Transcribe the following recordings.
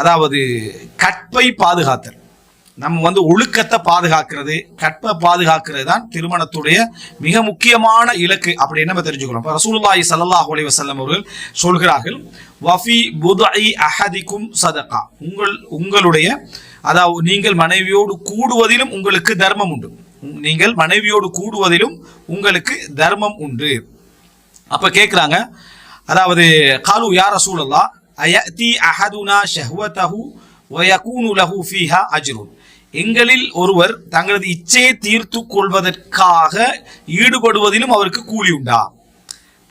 அதாவது கற்பை பாதுகாத்தல். நம்ம வந்து ஒழுக்கத்தை பாதுகாக்கிறது கற்பை பாதுகாக்கிறது தான் திருமணத்துடைய மிக முக்கியமான இலக்கு அப்படின்னு நம்ம தெரிஞ்சுக்கிறோம் இப்போ ரசூலுல்லாஹி ஸல்லல்லாஹு செல்லம் அவர்கள் சொல்கிறார்கள் வஃபி புதை அஹதிக்கும் சதகா. உங்கள் உங்களுடைய அதாவது நீங்கள் மனைவியோடு கூடுவதிலும் உங்களுக்கு தர்மம் உண்டு. நீங்கள் மனைவியோடு கூடுவதிலும் உங்களுக்கு தர்மம் உண்டு. அப்போ கேட்குறாங்க அதாவது காலு யார் ரசூலல்லா அயதி அஹதுனா ஷஹ்வதஹு வயகூனு லஹு ஃபீஹா அஜ்ருன். எங்களில் ஒருவர் தங்களது இச்சையை தீர்த்து கொள்வதற்காக ஈடுபடுவதிலும் அவருக்கு கூலி உண்டா?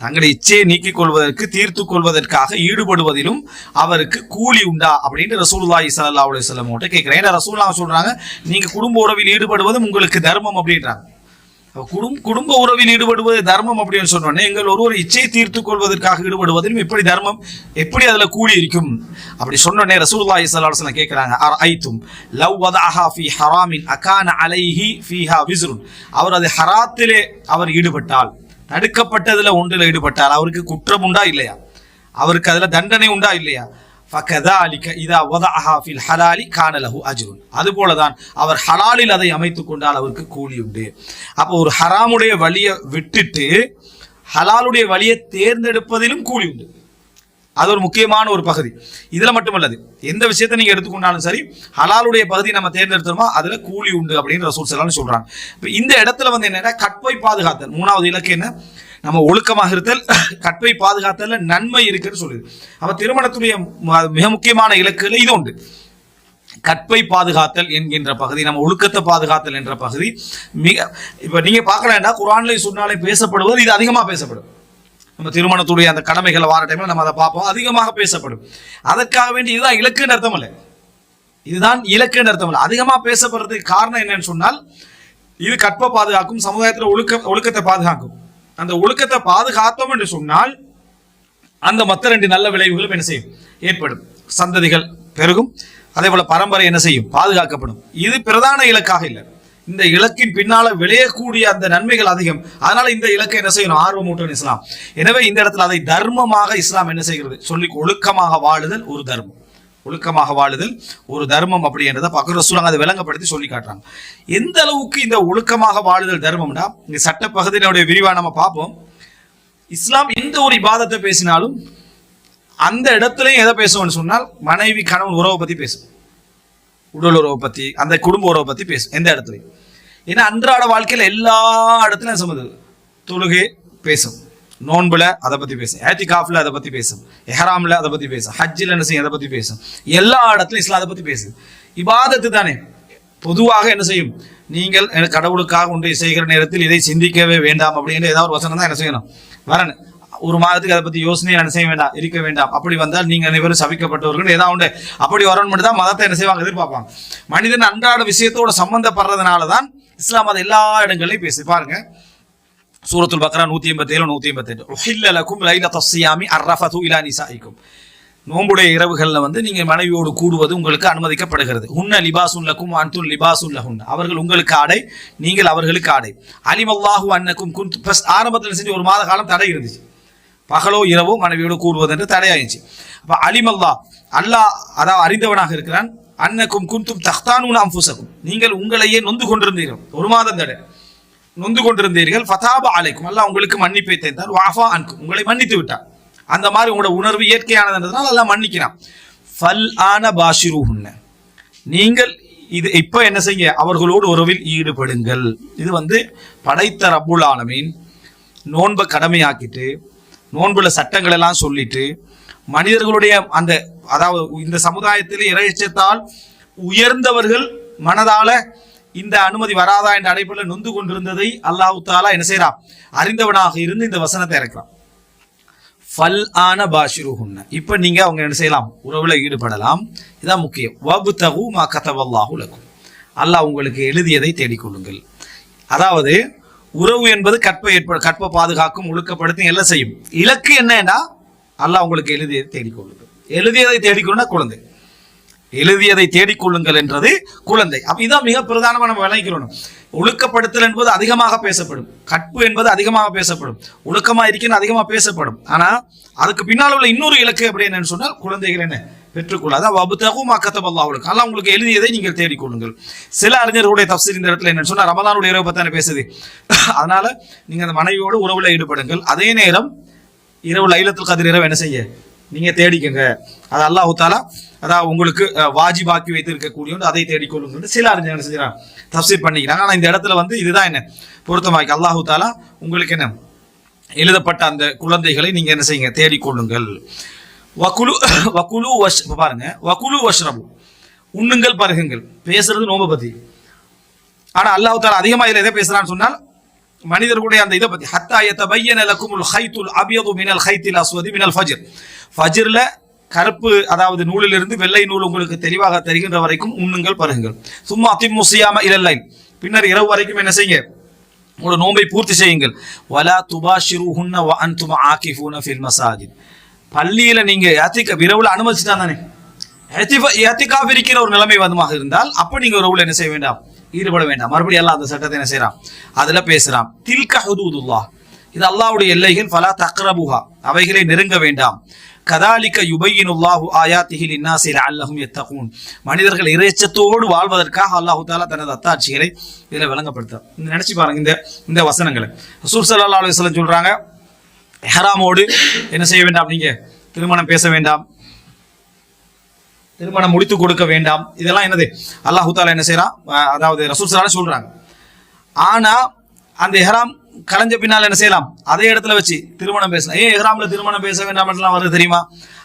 தங்களுடைய இச்சையை நீக்கிக் கொள்வதற்கு தீர்த்து கொள்வதற்காக ஈடுபடுவதிலும் அவருக்கு கூலி உண்டா? அப்படின்னு ரசூலுல்லாஹி ஸல்லல்லாஹு அலைஹி வஸல்லம் கிட்ட கேட்குறேன் ஏன்னா ரசூல்லா சொல்றாங்க நீங்க குடும்ப உறவில் ஈடுபடுவதும் உங்களுக்கு தர்மம் அப்படின்றாங்க. குடும் குடும்ப உறவில் ஈடுபடுவது தர்மம் அப்படின்னு சொன்னோன்னே எங்கள் ஒருவர் இச்சையை தீர்த்து கொள்வதற்காக ஈடுபடுவதிலும் எப்படி தர்மம் எப்படி அதுல கூடி இருக்கும் அப்படி சொன்னோடனே ரசூல்லா ஸல்லல்லாஹு அலைஹி அர் ஐத்தும் லவ் வதாஹா ஃபி ஹராமின் அகான அலைஹி ஃபீஹா விஸ்ருன். அவர் அது ஹராத்திலே அவர் ஈடுபட்டால் தடுக்கப்பட்டதுல ஒன்றில் ஈடுபட்டால் அவருக்கு குற்றம் உண்டா இல்லையா? அவருக்கு அதுல தண்டனை உண்டா இல்லையா? ஃபகதாலிக இதா வதஹா ஃபில் ஹலாலி கானலஹு அஜ்ருன் அதுபோல தான் அவர் ஹலாலில் அதை அமைத்துக் கொண்டால் அவருக்கு கூலி உண்டு. அப்போ ஒரு ஹராமுடைய வழியை விட்டுட்டு ஹலாலுடைய வழியை தேர்ந்தெடுப்பதிலும் கூலி உண்டு. அது ஒரு முக்கியமான ஒரு பகுதி. இதுல மட்டுமல்லது எந்த விஷயத்தை நீங்கள் எடுத்துக்கொண்டாலும் சரி ஹலாலுடைய பகுதி நம்ம தேர்ந்தெடுத்தோமோ அதுல கூலி உண்டு அப்படின்னு ரசூல் செல்லான்னு சொல்கிறாங்க இப்போ இந்த இடத்துல வந்து என்னன்னா கட்போய் பாதுகாத்தல். மூணாவது இலக்கு என்ன? நம்ம ஒழுக்கமாக இருத்தல் கற்பை பாதுகாத்தல நன்மை இருக்குன்னு சொல்லுது. அப்ப திருமணத்துடைய ம- மிக முக்கியமான இலக்குகள் இது உண்டு. கற்பை பாதுகாத்தல் என்கின்ற பகுதி நம்ம ஒழுக்கத்தை பாதுகாத்தல் என்ற பகுதி மிக இப்ப நீங்க பார்க்கலாம்டா குரான்ல சொன்னாலே பேசப்படுவது இது அதிகமா பேசப்படும். நம்ம திருமணத்துடைய அந்த கடமைகளை வார டைம்ல நம்ம அதை பார்ப்போம் அதிகமாக பேசப்படும். அதற்காக வேண்டி இதுதான் இலக்குன்னு அர்த்தம் இல்லை. இதுதான் இலக்குன்னு அர்த்தம் இல்லை. அதிகமாக பேசப்படுறதுக்கு காரணம் என்னன்னு சொன்னால் இது கற்பை பாதுகாக்கும் சமுதாயத்தில் ஒழுக்க ஒழுக்கத்தை பாதுகாக்கும். அந்த ஒழுக்கத்தை பாதுகாத்தோம் என்று சொன்னால் அந்த மத்த ரெண்டு நல்ல விளைவுகளும் என்ன செய்யும்? ஏற்படும். சந்ததிகள் பெருகும். அதே போல பரம்பரை என்ன செய்யும்? பாதுகாக்கப்படும். இது பிரதான இலக்காக இல்லை. இந்த இலக்கின் பின்னால விளையக்கூடிய அந்த நன்மைகள் அதிகம். அதனால இந்த இலக்கை என்ன செய்யணும்? ஆர்வமூட்டும் இஸ்லாம். எனவே இந்த இடத்துல அதை தர்மமாக இஸ்லாம் என்ன செய்கிறது? சொல்லி ஒழுக்கமாக வாழுதல் ஒரு தர்மம். ஒழுக்கமாக வாழுதல் ஒரு தர்மம் அப்படின்றத பக்கத்து சொல்லுவாங்க அதை விளங்கப்படுத்தி சொல்லி காட்டுறாங்க. எந்த அளவுக்கு இந்த ஒழுக்கமாக வாழுதல் தர்மம்னா இந்த சட்ட பகுதியினுடைய விரிவா நம்ம பார்ப்போம். இஸ்லாம் எந்த ஒரு இபாதத்தை பேசினாலும் அந்த இடத்துலையும் எதை பேசுவோம்னு சொன்னால் மனைவி கணவன் உறவை பற்றி பேசும். உடல் உறவை பற்றி அந்த குடும்ப உறவை பற்றி பேசும் எந்த இடத்துலையும். ஏன்னா அன்றாட வாழ்க்கையில் எல்லா இடத்துலையும் சம்மது தொழுகை பேசும். நோன்புல அதை பத்தி பேசும். ஏத்திகாஃப்ல அதை பத்தி பேசும். எஹராம்ல அதை பத்தி பேசும். ஹஜ்ஜில் என்ன செய்யும்? அதை பத்தி பேசும். எல்லா இடத்துலயும் இஸ்லாம் அதை பத்தி பேசுது. இபாதத்து தானே. பொதுவாக என்ன செய்யும்? நீங்கள் எனக்கு கடவுளுக்காக ஒன்றை செய்கிற நேரத்தில் இதை சிந்திக்கவே வேண்டாம் அப்படின்னு ஏதாவது ஒரு வசனம் தான் என்ன செய்யணும்? வரணும். ஒரு மாதத்துக்கு அதை பத்தி யோசனை என்ன செய்ய வேண்டாம்? இருக்க வேண்டாம். அப்படி வந்தால் நீங்கள் அனைவரும் சபிக்கப்பட்டவர்கள் ஏதாவது உண்டு. அப்படி வரணும் மட்டும் தான் மதத்தை என்ன செய்வாங்க? எதிர்பார்ப்பாங்க. மனிதன் அன்றாட விஷயத்தோட சம்பந்தப்படுறதுனால தான் இஸ்லாம் அதை எல்லா இடங்களையும் பேசி பாருங்க. சூரத்துல் பக்ரா நூத்தி எண்பத்தி ஏழு நூத்தி எண்பத்தி எட்டு உஹில்ல லைல தஸ்ஸியாமி அர்ரஃபது இலா நிசாயிக்கும் நோம்புடைய இரவுகளில் வந்து நீங்கள் மனைவியோடு கூடுவது உங்களுக்கு அனுமதிக்கப்படுகிறது உன்ன லிபாசுன் லக்கும் அன்துன் லிபாசுன் லஹுன் அவர்கள் உங்களுக்கு ஆடை நீங்கள் அவர்களுக்கு ஆடை அலிமல்லாஹு அன்னக்கும் குன் ஃபஸ்ட் ஆரம்பத்தில் செஞ்சு ஒரு மாத காலம் தடை இருந்துச்சு பகலோ இரவோ மனைவியோடு கூடுவது என்று தடையாயிடுச்சு அப்போ அலிமல்லா அல்லாஹ் அதாவது அறிந்தவனாக இருக்கிறான் அன்னக்கும் குன்தும் தஹ்தானு அம்புசக்கும் நீங்கள் உங்களையே நொந்து கொண்டிருந்தீர்கள் ஒரு மாதம் தடை நொந்து கொண்டிருந்தீர்கள். ஃபதாபா அலைக்கும். அல்லாஹ் உங்களுக்கு மன்னிப்பை தேர்ந்தார் வாஃபா அன்கும். உங்களை மன்னித்து விட்டார். அந்த மாதிரி உங்களோட உணர்வு இயற்கையானதுன்றதுனால எல்லாம் மன்னிக்கிறான். ஃபல் ஆன பாஷிருஹுன்ன. நீங்கள் இது இப்போ என்ன செய்ய? அவர்களோடு உறவில் ஈடுபடுங்கள். இது வந்து படைத்த ரபுல் ஆலமீன். நோன்பை கடமையாக்கிட்டு நோன்புல சட்டங்கள் எல்லாம் சொல்லிட்டு மனிதர்களுடைய அந்த அதாவது இந்த சமுதாயத்தில் இறைச்சத்தால் உயர்ந்தவர்கள் மனதால இந்த அனுமதி வராதா என்ற அடைப்பில் நொந்து கொண்டிருந்ததை அல்லாஹு தாலா என்ன செய்யறான் அறிந்தவனாக இருந்து இந்த வசனத்தை இறக்கலாம் ஃபல் ஆன பாஷிருஹுன்ன இப்ப நீங்க அவங்க என்ன செய்யலாம்? உறவுல ஈடுபடலாம். இதான் முக்கியம். வபுதகு மா கதவல்லாஹு லக்கும். அல்லாஹ் உங்களுக்கு எழுதியதை தேடிக்கொள்ளுங்கள். அதாவது உறவு என்பது கற்பை ஏற்ப கற்பை பாதுகாக்கும் ஒழுக்கப்படுத்தும் எல்லாம் செய்யும். இலக்கு என்னன்னா அல்லாஹ் உங்களுக்கு எழுதியதை தேடிக்கொள்ளுங்கள். எழுதியதை தேடிக்கொள்ளுன்னா குழந்தை. எழுதியதை தேடிக்கொள்ளுங்கள் என்றது குழந்தை. அப்ப இதான் மிக பிரதானமாக நம்ம விளங்கிக்கணும் ஒழுக்கப்படுத்தல் என்பது அதிகமாக பேசப்படும். கற்பு என்பது அதிகமாக பேசப்படும். ஒழுக்கமா இருக்கணும் அதிகமாக பேசப்படும். ஆனா அதுக்கு பின்னால் உள்ள இன்னொரு இலக்கு அப்படி என்னன்னு சொன்னால் குழந்தைகள் என்ன? பெற்றுக்கொள்ள அதான் அக்கத்தை மக்கத்தப் அவளுக்கு அல்லாஹ் உங்களுக்கு எழுதியதை நீங்கள் தேடிக்கொள்ளுங்கள். சில அறிஞர்களுடைய தப்சீர் இந்த இடத்துல என்னன்னு சொன்னால் ரமதானுடைய இரவு பத்தான பேசுது. அதனால நீங்க அந்த மனைவியோடு உறவுல ஈடுபடுங்கள். அதே நேரம் இரவு லைலத்தில் கதிர் இரவு என்ன செய்ய? நீங்க தேடிக்கங்க. அது அல்லாஹு தாலா அதாவது உங்களுக்கு அஹ், வாஜிபாக்கி வைத்திருக்கக்கூடிய ஒன்று, அதை தேடிக்கொள்ளுங்கள் சில அறிஞர் என்ன செஞ்சுறாங்க தப்சீர் பண்ணிக்கிறாங்க. ஆனால் இந்த இடத்துல வந்து இதுதான் என்ன? பொருத்தமாக்கி அல்லாஹு தாலா உங்களுக்கு என்ன? எழுதப்பட்ட அந்த குழந்தைகளை நீங்க என்ன செய்யுங்க? தேடிக்கொள்ளுங்கள். வக்குலு வக்குலு வஷ் பாருங்க. வக்குலு வஷ்ரபு. உண்ணுங்கள் பருகுங்கள். பேசுறது நோம்பு பத்தி. ஆனால் அல்லாஹு தாலா அதிகமாக இதில் எதை பேசுகிறான்னு சொன்னால் மனிதர்களுடைய அந்த இதை பத்தி ஹத்தா யதபய்யன லக்குமுல் ஹைத்துல் அபியது மினல் ஹைத்தில் அஸ்வதி மினல் ஃபஜிர். ஃபஜ்ர்ல கருப்பு அதாவது நூலிலிருந்து வெள்ளை நூல் உங்களுக்கு தெளிவாக தருகின்ற வரைக்கும் உண்ணுங்கள் பருகுங்கள். சும்மா அதிம்மு இல்லை பின்னர் இரவு வரைக்கும் என்ன செய்யுங்க? உங்களோட நோன்பை பூர்த்தி செய்யுங்கள். வலா துபாஷிருஹுன்ன வ அன்தும் ஆகிஃபூன ஃபில் மசாஜித் பள்ளியில நீங்க யாத்திக்க விரவில் அனுமதிச்சுட்டா தானே? ஏத்திகாஃப் இருக்கிற ஒரு நிலைமை வந்துமாக இருந்தால் அப்ப நீங்க உறவுல என்ன செய்ய வேண்டாம்? ஈடுபட வேண்டாம். மறுபடியும் அல்லாஹ் அந்த சட்டத்தை என்ன செய்யறான் அதுல பேசுறான். தில்க ஹுதூதுல்லாஹ் இது அல்லாவுடைய எல்லைகள். பலா தக்ரபுஹா. அவைகளை நெருங்க வேண்டாம். கதாலிக்க யுபையினுல்லாஹு ஆயாத்திகில் இன்னாசில் அல்லஹும் யத்தகூன். மனிதர்கள் இறைச்சத்தோடு வாழ்வதற்காக அல்லாஹு தாலா தனது அத்தாட்சிகளை இதில் விளங்கப்படுத்த நினைச்சு பாருங்க இந்த இந்த வசனங்களை. ரசூல் சல்லா அலுவலம் சொல்றாங்க ஹராமோடு என்ன செய்ய வேண்டாம் நீங்க? திருமணம் பேச வேண்டாம். திருமணம் முடித்து கொடுக்க வேண்டாம். இதெல்லாம் என்னது? அல்லாஹு தாலா என்ன செய்யறான் அதாவது ரசூல் சாரா சொல்றாங்க. ஆனா அந்த எஹ்ராம் கலைஞ்ச பின்னால் என்ன செய்யலாம்? அதே இடத்துல வச்சு திருமணம் பேசலாம். ஏன் எஹ்ராமில் திருமணம் பேச வேண்டாம் எல்லாம் வருது தெரியுமா?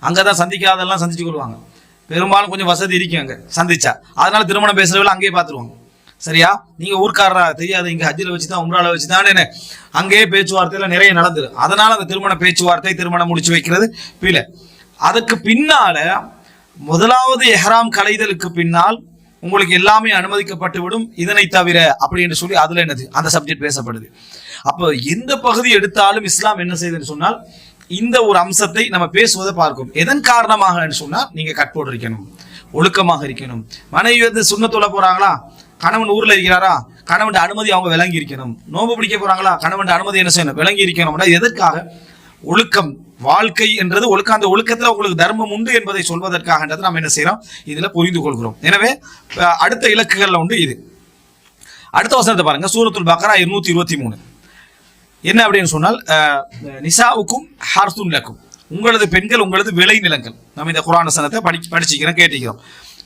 அங்கே தான் சந்திக்காதெல்லாம் சந்திச்சு கொள்வாங்க பெரும்பாலும் கொஞ்சம் வசதி இருக்கும் அங்கே. சந்திச்சா. அதனால திருமணம் பேசுறவங்க அங்கேயே பார்த்துருவாங்க. சரியா? நீங்க ஊர்க்காரரா? தெரியாது. இங்க ஹஜ்ஜில் வச்சு தான் உம்ரால வச்சு தான் என்ன? அங்கேயே பேச்சுவார்த்தையில நிறைய நடந்துரு அதனால அந்த திருமண பேச்சுவார்த்தை திருமணம் முடிச்சு வைக்கிறது பிழை அதுக்கு பின்னால முதலாவது எஹ்ராம் கலைதலுக்கு பின்னால் உங்களுக்கு எல்லாமே அனுமதிக்கப்பட்டு விடும் இதனை தவிர அப்படி என்று சொல்லி அதுல என்னது? அந்த சப்ஜெக்ட் பேசப்படுது. அப்போ எந்த பகுதி எடுத்தாலும் இஸ்லாம் என்ன செய்யுதுன்னு சொன்னால் இந்த ஒரு அம்சத்தை நம்ம பேசுவதை பார்க்கும். எதன் காரணமாக சொன்னால் நீங்க கட்போடு இருக்கணும் ஒழுக்கமாக இருக்கணும். மனைவி வந்து சுண்ணத்தொலை போறாங்களா? கணவன் ஊர்ல இருக்கிறாரா? கணவன் அனுமதி அவங்க விளங்கி இருக்கணும் நோம்பு பிடிக்க போறாங்களா? கணவன் அனுமதி என்ன செய்யணும்? விளங்கி இருக்கணும்னா எதற்காக? ஒழுக்கம். வாழ்க்கை என்றது ஒழுக்க அந்த ஒழுக்கத்துல உங்களுக்கு தர்மம் உண்டு என்பதை சொல்வதற்காகன்றது நாம் என்ன செய்யறோம்? இதுல புரிந்து கொள்கிறோம். எனவே அடுத்த இலக்குகள்ல உண்டு இது. அடுத்த வசனத்தை பாருங்க. சூரத்துல் பக்ரா இருநூத்தி இருபத்தி மூணு. என்ன அப்படின்னு சொன்னால் நிசாவுக்கும் ஹார்த்துன் லக்கும். உங்களது பெண்கள் உங்களது விளை நிலங்கள் நம்ம இந்த குரான சனத்தை படி படிச்சுக்கிறோம் கேட்டிக்கிறோம்.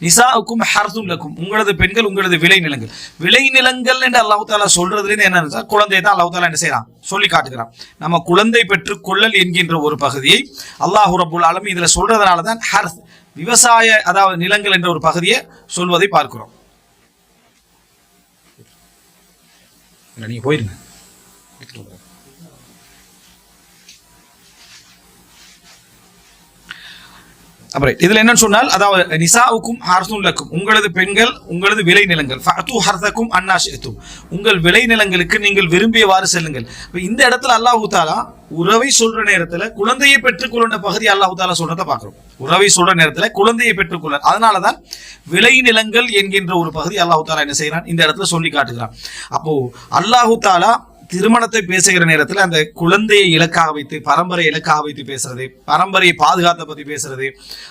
நிசாவுக்கும் ஹர்தும் லக்கும். உங்களது பெண்கள் உங்களது விளை நிலங்கள் விளை நிலங்கள் என்று அல்லாஹ் தாலா சொல்றதுலேருந்து என்ன குழந்தை தான் அல்லாஹு தாலா என்ன செய்யறான் சொல்லி காட்டுகிறான். நம்ம குழந்தை பெற்று கொள்ளல் என்கின்ற ஒரு பகுதியை அல்லாஹு ரபுல் ஆலமி இதுல சொல்றதுனால தான் ஹர்த் விவசாய அதாவது நிலங்கள் என்ற ஒரு பகுதியை சொல்வதை பார்க்கிறோம். நீங்க போயிருங்க. அப்புறம் இதுல என்னன்னு சொன்னால் அதாவது நிசாவுக்கும் ஹர்சும் லக்கும். உங்களது பெண்கள் உங்களது விளை நிலங்கள் ஃபஅத்து ஹர்தக்கும் அன்னாஷித்தும் உங்கள் விளை நிலங்களுக்கு நீங்கள் விரும்பியவாறு செல்லுங்கள். இப்போ இந்த இடத்துல அல்லாஹு தாலா உறவை சொல்ற நேரத்துல குழந்தையை பெற்றுக்கொள்ள பகுதி அல்லாஹு தாலா சொல்றத பார்க்கிறோம். உறவை சொல்ற நேரத்துல குழந்தையை பெற்றுக்கொள்ள. அதனாலதான் விளை நிலங்கள் என்கின்ற ஒரு பகுதி அல்லாஹு தாலா என்ன செய்யறான் இந்த இடத்துல சொல்லி காட்டுகிறான். அப்போ அல்லாஹு தாலா திருமணத்தை பேசுகிற நேரத்தில் அந்த குழந்தையை இலக்காக வைத்து பரம்பரை இலக்காக வைத்து பேசுறது பரம்பரையை பாதுகாத்த பத்தி பேசுறது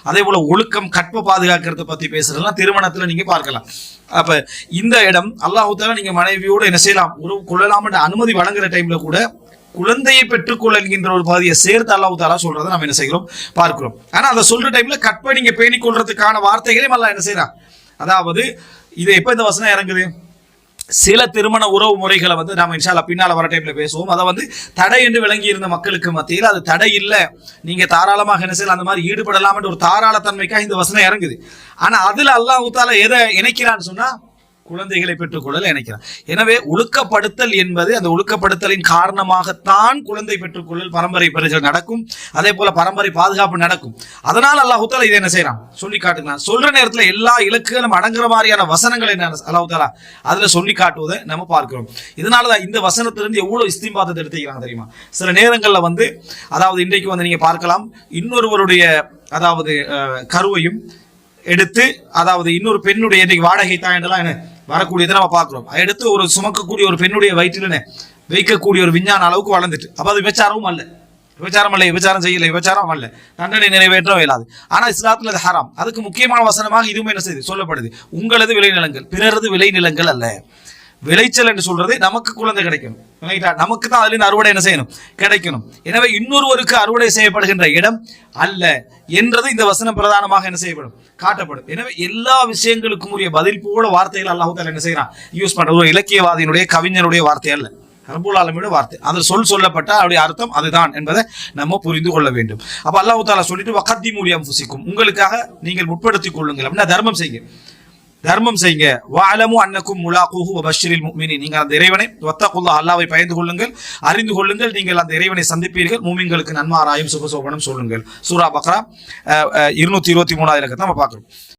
அதே போல ஒழுக்கம் கற்ப பாதுகாக்கிறத பத்தி பேசுறதுலாம் திருமணத்துல நீங்க பார்க்கலாம். அப்ப இந்த இடம் அல்லாஹு நீங்கள் நீங்க மனைவியோடு என்ன செய்யலாம்? உறவு கொள்ளலாம் என்ற அனுமதி வழங்குற டைம்ல கூட குழந்தையை பெற்றுக்கொள்ள என்கின்ற ஒரு பகுதியை சேர்த்து அல்லாஹு தாலா சொல்றதை நம்ம என்ன செய்கிறோம்? பார்க்கிறோம். ஆனா அதை சொல்ற டைம்ல கற்பை நீங்க பேணிக் கொள்றதுக்கான வார்த்தைகளையும் அல்லா என்ன செய்யறான் அதாவது இது எப்ப இந்த வசனம் இறங்குது? சில திருமண உறவு முறைகளை வந்து நாம இன்ஷால பின்னால வர டைம்ல பேசுவோம். அதை வந்து தடை என்று விளங்கி இருந்த மக்களுக்கு மத்தியில் அது தடை இல்லை. நீங்க தாராளமாக என்ன செய்யலாம் அந்த மாதிரி ஈடுபடலாம் ஒரு தாராளத்தன்மைக்காக இந்த வசனம் இறங்குது. ஆனா அதுல அல்லாஹ் எதை இணைக்கிறான்னு சொன்னா குழந்தைகளை பெற்றுக்கொள்ளல் இணைக்கிறான் எனவே ஒழுக்கப்படுத்தல் என்பது அந்த ஒழுக்கப்படுத்தலின் காரணமாகத்தான் குழந்தை பெற்றுக்கொள்ளல் பரம்பரை பெறுதல் நடக்கும். அதே போல பரம்பரை பாதுகாப்பு நடக்கும். அதனால் அல்லாஹுத்தாலா இதை என்ன செய்யறான் சொல்லி காட்டுகிறான். சொல்ற நேரத்தில் எல்லா இலக்குகளும் அடங்குற மாதிரியான வசனங்கள் என்ன அல்லாஹுத்தாலா அதுல சொல்லி காட்டுவதை நம்ம பார்க்கிறோம். இதனாலதான் இந்த வசனத்திலிருந்து எவ்வளவு இஸ்திம்பாதத்தை எடுத்துக்கிறாங்க தெரியுமா? சில நேரங்களில் வந்து அதாவது இன்றைக்கு வந்து நீங்க பார்க்கலாம் இன்னொருவருடைய அதாவது கருவையும் எடுத்து அதாவது இன்னொரு பெண்ணுடைய இன்றைக்கு வாடகை தாயண்டெல்லாம் என்ன? வரக்கூடியதை நம்ம பார்க்குறோம். எடுத்து ஒரு சுமக்கக்கூடிய ஒரு பெண்ணுடைய வயிற்றில் வைக்கக்கூடிய ஒரு விஞ்ஞான அளவுக்கு வளர்ந்துட்டு. அப்போ அது விபச்சாரமும் அல்ல. விபச்சாரம் அல்ல விபச்சாரம் செய்யலை விபச்சாரம் அல்ல. தண்டனை நிறைவேற்றவும் இயலாது ஆனால் இஸ்லாத்தில் அது ஹராம். அதுக்கு முக்கியமான வசனமாக இதுவும் என்ன செய்யுது சொல்லப்படுது. உங்களது விளைநிலங்கள் பிறரது விளைநிலங்கள் அல்ல. விளைச்சல் என்று சொல்றது நமக்கு குழந்தை கிடைக்கணும். ரைட்டா நமக்கு தான் அதுலேருந்து அறுவடை என்ன செய்யணும்? கிடைக்கணும். எனவே இன்னொருவருக்கு அறுவடை செய்யப்படுகின்ற இடம் அல்ல என்றது இந்த வசனம் பிரதானமாக என்ன செய்யப்படும்? காட்டப்படும். எனவே எல்லா விஷயங்களுக்கும் உரிய பதில் போல வார்த்தைகள் அல்லாஹால என்ன செய்யறான்? யூஸ் பண்ற ஒரு இலக்கியவாதியினுடைய கவிஞனுடைய வார்த்தை அல்ல. ரபுல் வார்த்தை. அதில் சொல் சொல்லப்பட்ட அவருடைய அர்த்தம் அதுதான் என்பதை நம்ம புரிந்து கொள்ள வேண்டும். அப்போ அல்லாஹு தாலா சொல்லிட்டு வக்கத்தி மூலியம் புசிக்கும் உங்களுக்காக நீங்கள் முற்படுத்திக் கொள்ளுங்கள். அப்படின்னா தர்மம் செய்யுங்க தர்மம் செய்யுங்க. வாலமு அன்னக்கும் முலாக்குஹு வபஷிரில் முஃமினீன் நீங்கள் அந்த இறைவனை வத்தகுல்லா அல்லாவை பயந்து கொள்ளுங்கள். அறிந்து கொள்ளுங்கள். நீங்கள் அந்த இறைவனை சந்திப்பீர்கள். மூமின்களுக்கு நன்மாராயும் சுபசோபனம் சொல்லுங்கள். சூரா பக்ரா இருநூத்தி இருபத்தி மூணாயிரம் நம்ம பார்க்குறோம்.